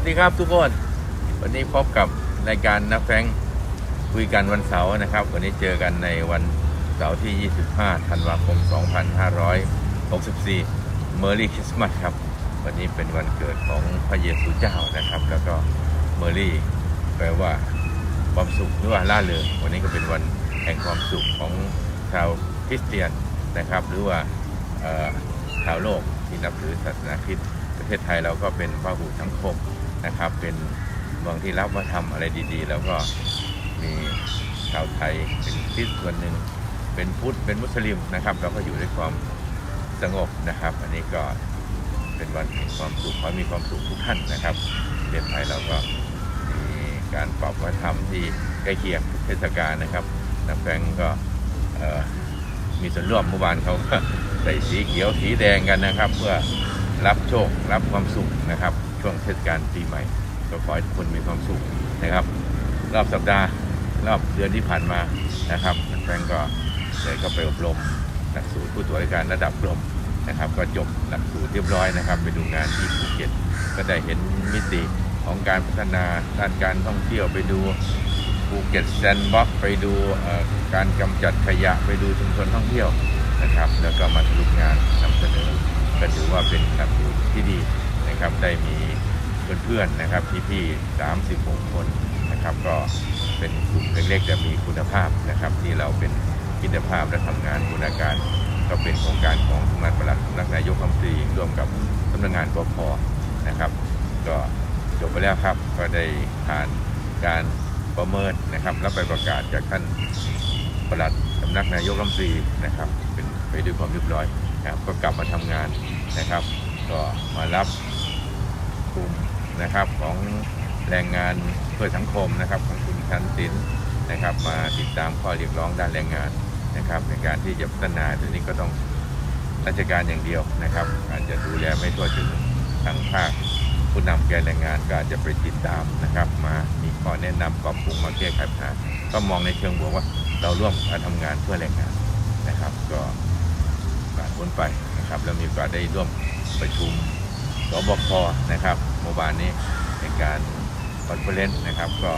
วัสดีครับทุกคน วันนี้พบกับรายการนักแฟงคุยกันวันเสาร์นะครับ วันนี้เจอกันในวันเสาร์ที่ 25 ธันวาคม 2564เมอรี่คริสต์มาสครับ วันนี้เป็นวันเกิดของพระเยซูเจ้านะครับ แล้วก็เมอรี่แปลว่าความสุขหรือว่าล่าเริงวันนี้ก็เป็นวันแห่งความสุขของชาวคริสเตียนนะครับ หรือว่าชาวโลกที่นับถือศาสนาคริสต์ประเทศไทยเราก็เป็นพหุสังคม นะครับ เป็นเมืองที่รับว่าทำอะไรดีๆ แล้วก็มีชาวไทยเป็นคริสต์ส่วนหนึ่งเป็นพุทธเป็นมุสลิมนะครับ เราก็อยู่ด้วยความสงบนะครับ อันนี้ก็เป็นวันแห่งความสุขขอมีความสุขทุกท่านนะครับประเทศไทยเราก็มีการปรับวัฒนธรรมที่ใกล้เคียงเทศกาลนะครับนักแฟงก็มีส่วนร่วมเมื่อวานเขาก็ใส่สีเขียวสีแดงกันนะครับ เพื่อรับโชครับความสุขนะครับ ช่วงเทศกาลปีใหม่ก็ขอให้ทุกคนมีความสุขนะครับ รอบสัปดาห์รอบเดือนที่ผ่านมานะครับแฟนก็เลยก็ไปอบรมหลักสูตรผู้ตรวจการระดับกรมนะครับ ก็จบหลักสูตรเรียบร้อยนะครับ ไปดูงานที่ภูเก็ตก็ได้เห็นมิติของการพัฒนาด้านการท่องเที่ยวไปดูภูเก็ตแซนด์บ็อกไปดูการกำจัดขยะไปดูชุมชนท่องเที่ยวนะครับ แล้วก็มาสรุปงานนำเสนอก็ถือว่าเป็นหลักสูตรที่ดี นะครับได้มีเพื่อนๆนะครับพี่ๆ36 คนนะครับ ก็เป็นกลุ่มเล็กๆแต่มีคุณภาพนะครับ ที่เราเป็นมิตรภาพและทำงานบูรณาการ ก็เป็นโครงการของสำนักปลัดสำนักนายกรัฐมนตรีร่วมกับสำนักงานกพนะครับ ก็จบไปแล้วครับก็ได้ผ่านการประเมินนะครับแล้วไปประกาศจากท่านปลัดสำนักนายกรัฐมนตรีนะครับเป็นไปด้วยความเรียบร้อยนะครับก็กลับมาทำงานนะครับ ก็มารับ กลุ่มนะครับของแรงงานเพื่อสังคมนะครับของคุณชันศิลป์นะครับ มาติดตามข้อเรียกร้องด้านแรงงานนะครับ ในการที่จะพัฒนาตัวนี้ก็ต้องราชการอย่างเดียวนะครับ อาจจะดูแลไม่ทั่วถึงทางภาคผู้นำแกนแรงงานก็อาจจะไปติดตามนะครับ มามีข้อแนะนำปรับปรุงมาแก้ไขปัญหาก็มองในเชิงบวกว่าเราร่วมกันทำงานเพื่อแรงงานนะครับ ก็ผ่านพ้นไปนะครับแล้วมีโอกาสได้ร่วมประชุม สบคนะครับเมื่อวานนี้ในการคอนเฟอเรนซ์นะครับ ก็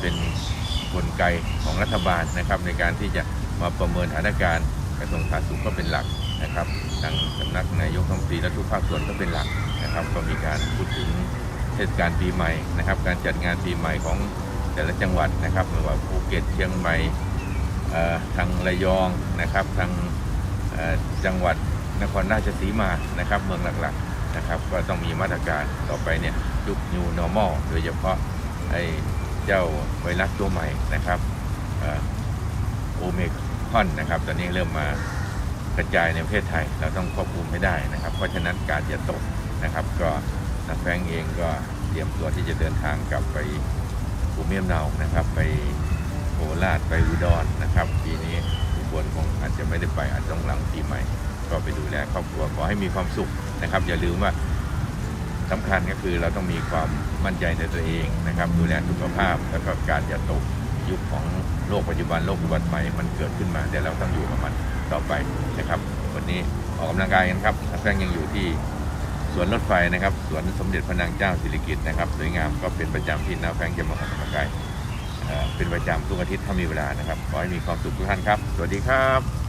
เป็นกลไกของรัฐบาลนะครับ ในการที่จะมาประเมินสถานการณ์กระทรวงสาธารณสุขก็เป็นหลักนะครับทางสำนักนายกรัฐมนตรีและทุกภาคส่วนก็เป็นหลักนะครับ ก็มีการพูดถึงเทศกาลปีใหม่นะครับ การจัดงานปีใหม่ของแต่ละจังหวัดนะครับไม่ว่าภูเก็ตเชียงใหม่ทางระยองนะครับทางจังหวัดนครราชสีมานะครับ เมืองหลัก นะครับ ก็ต้องมีมาตรการต่อไปเนี่ยยุค New Normal โดยเฉพาะไอ้เจ้าไวรัสตัวใหม่นะครับโอเมคอนนะครับ ตอนนี้เริ่มมากระจายในประเทศไทย เราต้องควบคุมให้ได้นะครับ เพราะฉะนั้นการจะตกนะครับ ก็นักแฟงเองก็เตรียมตัวที่จะเดินทางกลับไปภูมิลำเนานะครับ ไปโคราชไปอุดรนนะครับ ปีนี้ทุกคนคงอาจจะไม่ได้ไปอาจต้องหลังปีใหม่ ก็ไปดูแลครอบครัวขอให้มีความสุขนะครับ อย่าลืมว่าสำคัญก็คือเราต้องมีความมั่นใจในตัวเองนะครับ ดูแลสุขภาพแล้วก็การจะตกยุคของโลกปัจจุบันโลกอุบัติใหม่มันเกิดขึ้นมา แต่เราต้องอยู่กับมันต่อไปนะครับ วันนี้ออกกำลังกายกันครับแสดงยังอยู่ที่สวนรถไฟนะครับสวนสมเด็จพระนางเจ้าสิริกิติ์นะครับสวยงามก็เป็นประจำที่นักแฟงจะมาออกกำลังกายเอ่อเป็นประจำทุกอาทิตย์ถ้ามีเวลานะครับ ขอให้มีความสุขทุกท่านครับ สวัสดีครับ